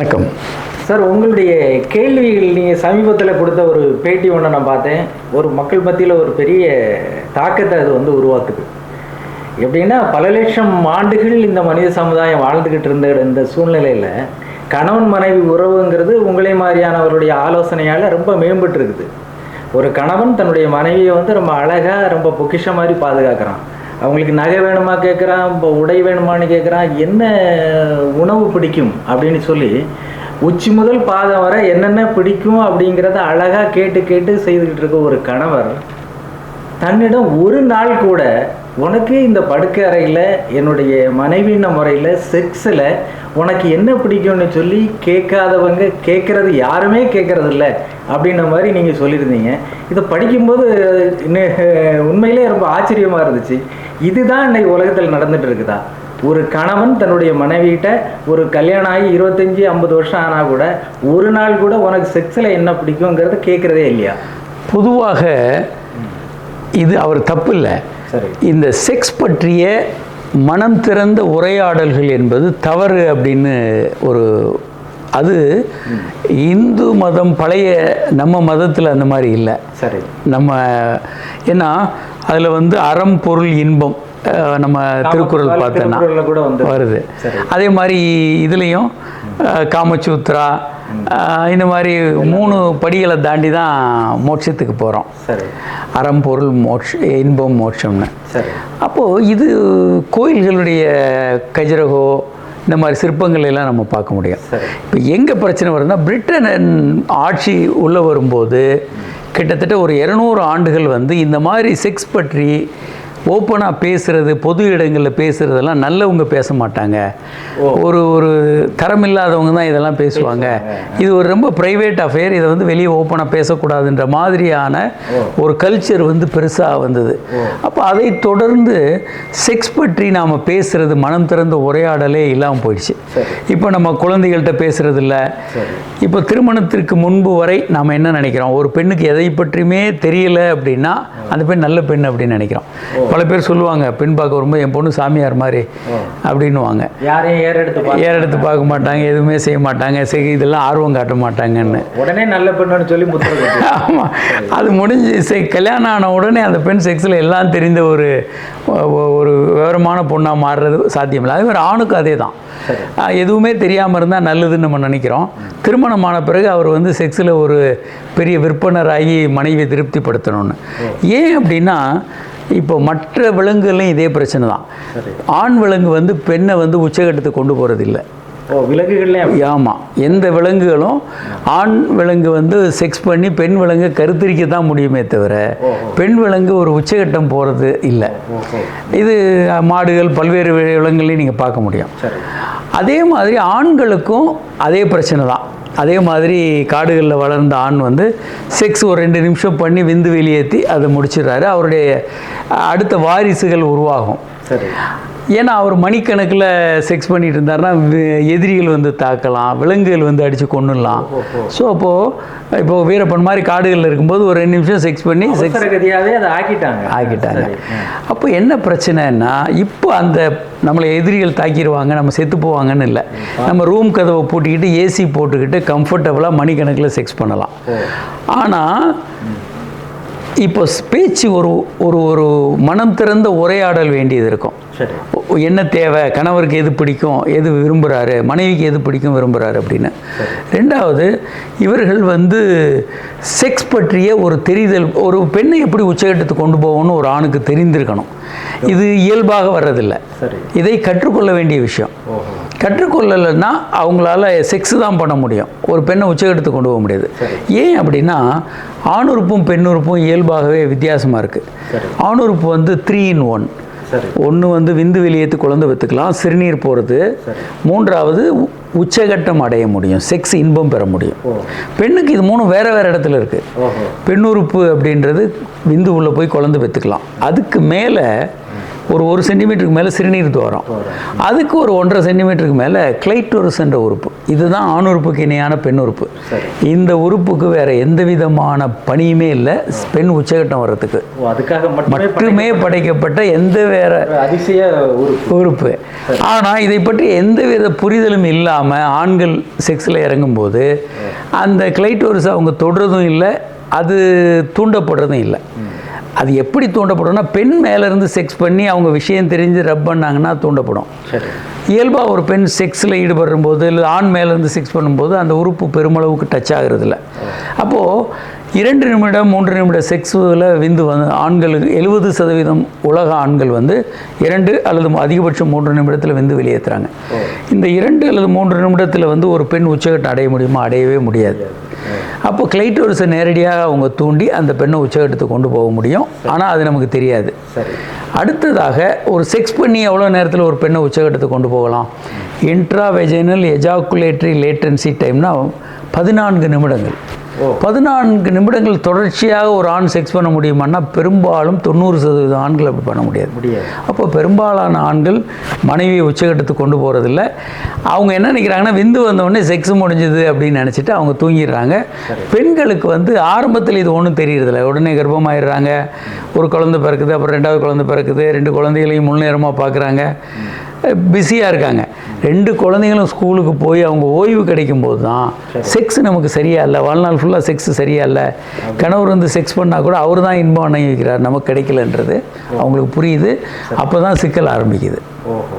வணக்கம். சார் உங்களுடைய கேள்விகள் நீங்கள் சமீபத்தில் கொடுத்த ஒரு பேட்டி ஒன்று நான் பார்த்தேன். ஒரு மக்கள் மத்தியில் ஒரு பெரிய தாக்கத்தை அது வந்து உருவாக்குது. எப்படின்னா பல லட்சம் ஆண்டுகள் இந்த மனித சமுதாயம் வாழ்ந்துக்கிட்டு இருந்த இந்த சூழ்நிலையில் கணவன் மனைவி உறவுங்கிறது உங்களை மாதிரியானவருடைய ஆலோசனையால் ரொம்ப மேம்பட்டு இருக்குது. ஒரு கணவன் தன்னுடைய மனைவியை வந்து ரொம்ப அழகாக ரொம்ப பொக்கிஷம் மாதிரி பாதுகாக்கிறான். அவங்களுக்கு நகை வேணுமா கேட்குறான் இப்போ உடை வேணுமான்னு கேட்குறான் என்ன உணவு பிடிக்கும் அப்படின்னு சொல்லி உச்சி முதல் பாதம் வரை என்னென்ன பிடிக்கும் அப்படிங்கிறத அழகாக கேட்டு கேட்டு செய்துக்கிட்டு இருக்க ஒரு கணவர் தன்னிடம் ஒரு நாள் கூட உனக்கு இந்த படுக்கை அறையில் என்னுடைய மனைவின முறையில் செக்ஸில் உனக்கு என்ன பிடிக்கும்னு சொல்லி கேட்காதவங்க கேட்குறது யாருமே கேட்குறது இல்லை அப்படின்ன மாதிரி நீங்கள் சொல்லியிருந்தீங்க. இதை படிக்கும்போது இன்னும் உண்மையிலே ரொம்ப ஆச்சரியமாக இருந்துச்சு. இதுதான் இன்னைக்கு உலகத்தில் நடந்துட்டு இருக்குதா? ஒரு கணவன் தன்னுடைய மனைவிகிட்ட ஒரு கல்யாணம் ஆகி இருபத்தஞ்சி ஐம்பது வருஷம் ஆனால் கூட ஒரு நாள் கூட உனக்கு செக்ஸில் என்ன பிடிக்குங்கிறத கேட்குறதே இல்லையா? பொதுவாக இது அவர் தப்பு இல்லை. சரி. இந்த செக்ஸ் பற்றிய மனம் திறந்த உரையாடல்கள் என்பது தவறு அப்படின்னு ஒரு அது இந்து மதம் பழைய நம்ம மதத்தில் அந்த மாதிரி இல்லை. சரி. நம்ம ஏன்னா அதில் வந்து அறம் பொருள் இன்பம் நம்ம திருக்குறள் பார்த்தோன்னா கூட வந்து வருது. அதே மாதிரி இதுலேயும் காமசூத்ரா இந்த மாதிரி மூணு படிகளை தாண்டி தான் மோட்சத்துக்கு போகிறோம் சரி. அறம் பொருள் மோட்ச இன்பம் மோட்சம்னு. அப்போது இது கோயில்களுடைய கஜரகோ இந்த மாதிரி சிற்பங்கள் எல்லாம் நம்ம பார்க்க முடியும். இப்போ எங்கே பிரச்சனை வருதுன்னா பிரிட்டன் ஆட்சி உள்ளே வரும்போது கிட்டத்தட்ட ஒரு இரநூறு ஆண்டுகள் வந்து இந்த மாதிரி செக்ஸ் பற்றி ஓப்பனாக பேசுறது பொது இடங்களில் பேசுறதெல்லாம் நல்லவங்க பேச மாட்டாங்க. ஒரு ஒரு தரம் இல்லாதவங்க தான் இதெல்லாம் பேசுவாங்க. இது ஒரு ரொம்ப ப்ரைவேட் அஃபேர் இதை வந்து வெளியே ஓப்பனாக பேசக்கூடாதுன்ற மாதிரியான ஒரு கல்ச்சர் வந்து பெருசாக வந்தது. அப்போ அதை தொடர்ந்து செக்ஸ் பற்றி நாம் பேசுறது மனம் திறந்த உரையாடலே இல்லாமல் போயிடுச்சு. இப்போ நம்ம குழந்தைகள்கிட்ட பேசுறது இல்ல. இப்போ திருமணத்திற்கு முன்பு வரை நாம் என்ன நினைக்கிறோம்? ஒரு பெண்ணுக்கு எதை பற்றியுமே தெரியல அப்படின்னா அந்த பெண் நல்ல பெண் அப்படின்னு நினைக்கிறோம். பல பேர் சொல்லுவாங்க பெண் பார்க்க வரும்போது என் பொண்ணு சாமியார் மாதிரி அப்படின்னுவாங்க. யாரையும் ஏற எடுத்து பா ஏற எடுத்து பார்க்க மாட்டாங்க எதுவுமே செய்ய மாட்டாங்க சரி இதெல்லாம் ஆர்வம் காட்ட மாட்டாங்கன்னு. உடனே நல்ல பெண்ணுன்னு சொல்லி. ஆமாம் அது முடிஞ்சு செ கல்யாணம் ஆன உடனே அந்த பெண் செக்ஸில் எல்லாம் தெரிந்த ஒரு ஒரு விவரமான பொண்ணாக மாறுறது சாத்தியமில்லை அதே மாதிரி ஆணுக்கும் அதே தான் எதுவுமே தெரியாமல் இருந்தால் நல்லதுன்னு நம்ம நினைக்கிறோம். திருமணமான பிறகு அவர் வந்து செக்ஸில் ஒரு பெரிய விற்பனராகி மனைவியை திருப்திப்படுத்தணும்னு. ஏன் அப்படின்னா இப்போ மற்ற விலங்குகள்லையும் இதே பிரச்சனை தான் ஆண் விலங்கு வந்து பெண்ணை வந்து உச்சகட்டத்துக்கு கொண்டு போகிறது இல்லை ஓ விலங்குகள்லேயும் ஆமாம் எந்த விலங்குகளும் ஆண் விலங்கு வந்து செக்ஸ் பண்ணி பெண் விலங்கு கருத்தரிக்க தான் முடியுமே தவிர பெண் விலங்கு ஒரு உச்சகட்டம் போகிறது இல்லை. இது மாடுகள் பல்வேறு விலங்குகளையும் நீங்கள் பார்க்க முடியும். அதே மாதிரி ஆண்களுக்கும் அதே பிரச்சனை தான் அதே மாதிரி காடுகளில் வளர்ந்த ஆண் வந்து செக்ஸ் ஒரு ரெண்டு நிமிஷம் பண்ணி விந்து வெளியேற்றி அதை முடிச்சிடுறாரு. அவருடைய அடுத்த வாரிசுகள் உருவாகும். சரி. ஏன்னா அவர் மணிக்கணக்கில் செக்ஸ் பண்ணிட்டு இருந்தாருன்னா எதிரிகள் வந்து தாக்கலாம் விலங்குகள் வந்து அடித்து கொண்டுடலாம் ஸோ அப்போது இப்போ வீரப்பன் மாதிரி காடுகளில் இருக்கும்போது ஒரு ரெண்டு நிமிஷம் செக்ஸ் பண்ணி செக்ஸ் கதியாவே அதை ஆக்கிட்டாங்க. ஆக்கிட்டாங்க. அப்போ என்ன பிரச்சனைன்னா இப்போ அந்த நம்மளை எதிரிகள் தாக்கிடுவாங்க நம்ம செத்து போவாங்கன்னு இல்லை. நம்ம ரூம் கதவை பூட்டிக்கிட்டு ஏசி போட்டுக்கிட்டு கம்ஃபர்டபுளாக மணிக்கணக்கில் செக்ஸ் பண்ணலாம். ஆனால் இப்போ பேச்சு ஒரு ஒரு ஒரு மனம் திறந்த உரையாடல் வேண்டியது இருக்கும். சரி. என்ன தேவை? கணவருக்கு எது பிடிக்கும்? எது விரும்புகிறாரு மனைவிக்கு எது பிடிக்கும்? விரும்புகிறாரு அப்படின்னு. ரெண்டாவது இவர்கள் வந்து செக்ஸ் பற்றிய ஒரு தெரிதல் ஒரு பெண்ணை எப்படி உச்சகட்டத்துக்கு கொண்டு போகணும்னு ஒரு ஆணுக்கு தெரிந்திருக்கணும். இது இயல்பாக வர்றதில்லை. இதை கற்றுக்கொள்ள வேண்டிய விஷயம். கற்றுக்கொள்ளலைன்னா அவங்களால செக்ஸ் தான் பண்ண முடியும். ஒரு பெண்ணை உச்சகட்டத்துக்கு கொண்டு போக முடியாது. ஏன் அப்படின்னா ஆணுறுப்பும் பெண்ணுறுப்பும் இயல்பாகவே வித்தியாசமாக இருக்குது ஆணுறுப்பு வந்து த்ரீ இன் ஒன் ஒன்று வந்து விந்து வெளியேற்று குழந்தை பெற்றுக்கலாம் சிறுநீர் போகிறது மூன்றாவது உச்சகட்டம் அடைய முடியும் செக்ஸ் இன்பம் பெற முடியும். பெண்ணுக்கு இது மூணும் வேறு வேறு இடத்துல இருக்குது பெண்ணுறுப்பு அப்படின்றது விந்து உள்ளே போய் குழந்தை பெற்றுக்கலாம். அதுக்கு மேலே ஒரு ஒரு சென்டிமீட்டருக்கு மேலே சிறுநீர் துவாரம். அதுக்கு ஒரு ஒன்றரை சென்டிமீட்டருக்கு மேலே கிளைட்டோரஸ் என்ற உறுப்பு. இதுதான் ஆண் உறுப்புக்கு இணையான பெண் உறுப்பு. இந்த உறுப்புக்கு வேற எந்த விதமான பணியுமே இல்லை. பெண் உச்சகட்டம் வர்றதுக்கு. அதுக்காக மட்டுமே படைக்கப்பட்ட எந்த வேற அதிசய உறுப்பு. ஆனால் இதை பற்றி எந்தவித புரிதலும் இல்லாமல் ஆண்கள் செக்ஸில் இறங்கும்போது அந்த கிளைட்டோரிஸ் அவங்க தொடுறதும் இல்லை அது தூண்டப்படுறதும் இல்லை. அது எப்படி தூண்டப்படும்னா பெண் மேலேருந்து செக்ஸ் பண்ணி அவங்க விஷயம் தெரிஞ்சு ரப் பண்ணாங்கன்னா தூண்டப்படும். இயல்பாக ஒரு பெண் செக்ஸில் ஈடுபடும் போது இல்லை ஆண் மேலேருந்து செக்ஸ் பண்ணும்போது அந்த உறுப்பு பெருமளவுக்கு டச் ஆகுறதில்ல. அப்போது இரண்டு நிமிடம் மூன்று நிமிட செக்ஸில் விந்து வந்து ஆண்களுக்கு எழுபது சதவீதம் உலக ஆண்கள் வந்து இரண்டு அல்லது அதிகபட்சம் மூன்று நிமிடத்தில் விந்து வெளியேற்றுறாங்க இந்த இரண்டு அல்லது மூன்று நிமிடத்தில் வந்து ஒரு பெண் உச்சகட்டம் அடைய முடியுமா? அடையவே முடியாது. அப்போ கிளைட்டோரிஸை நேரடியாக அவங்க தூண்டி அந்த பெண்ணை உச்சகட்டத்துக்கு கொண்டு போக முடியும். ஆனால் அது நமக்கு தெரியாது. அடுத்ததாக ஒரு செக்ஸ் பண்ணி எவ்வளோ நேரத்தில் ஒரு பெண்ணை உச்சகட்டத்துக்கு கொண்டு போகலாம்? இன்ட்ராவெஜைனல் எஜாக்குலேட்டரி லேட்டன்சி டைம்னா பதினான்கு நிமிடங்கள். பதினான்கு நிமிடங்கள் தொடர்ச்சியாக ஒரு ஆண் செக்ஸ் பண்ண முடியுமான்னா பெரும்பாலும் தொண்ணூறு சதவீதம் ஆண்கள் அப்படி பண்ண முடியாது. முடியாது. அப்போ பெரும்பாலான ஆண்கள் மனைவியை உச்சகட்டத்துக்கு கொண்டு போகிறதில்ல அவங்க என்ன நினைக்கிறாங்கன்னா விந்து வந்தவுடனே செக்ஸ் முடிஞ்சது அப்படின்னு நினச்சிட்டு அவங்க தூங்கிடுறாங்க. பெண்களுக்கு வந்து ஆரம்பத்தில் இது ஒன்றும் தெரியறதில்ல. உடனே கர்ப்பமாயிடுறாங்க. ஒரு குழந்தை பிறக்குது அப்புறம் ரெண்டாவது குழந்தை பிறக்குது. ரெண்டு குழந்தைகளையும் முழு நேரமாக பார்க்குறாங்க பிஸியாக இருக்காங்க. ரெண்டு குழந்தைங்களும் ஸ்கூலுக்கு போய் அவங்க ஓய்வு கிடைக்கும் போது தான் செக்ஸ் நமக்கு சரியா இல்லை. வாழ்நாள் ஃபுல்லாக செக்ஸ் சரியா இல்லை கணவர் வந்து செக்ஸ் பண்ணால் கூட அவர் தான் இன்பம் அணைவிக்கிறார் நமக்கு கிடைக்கலன்றது அவங்களுக்கு புரியுது. அப்போ தான் சிக்கல் ஆரம்பிக்குது. ஓஹோ.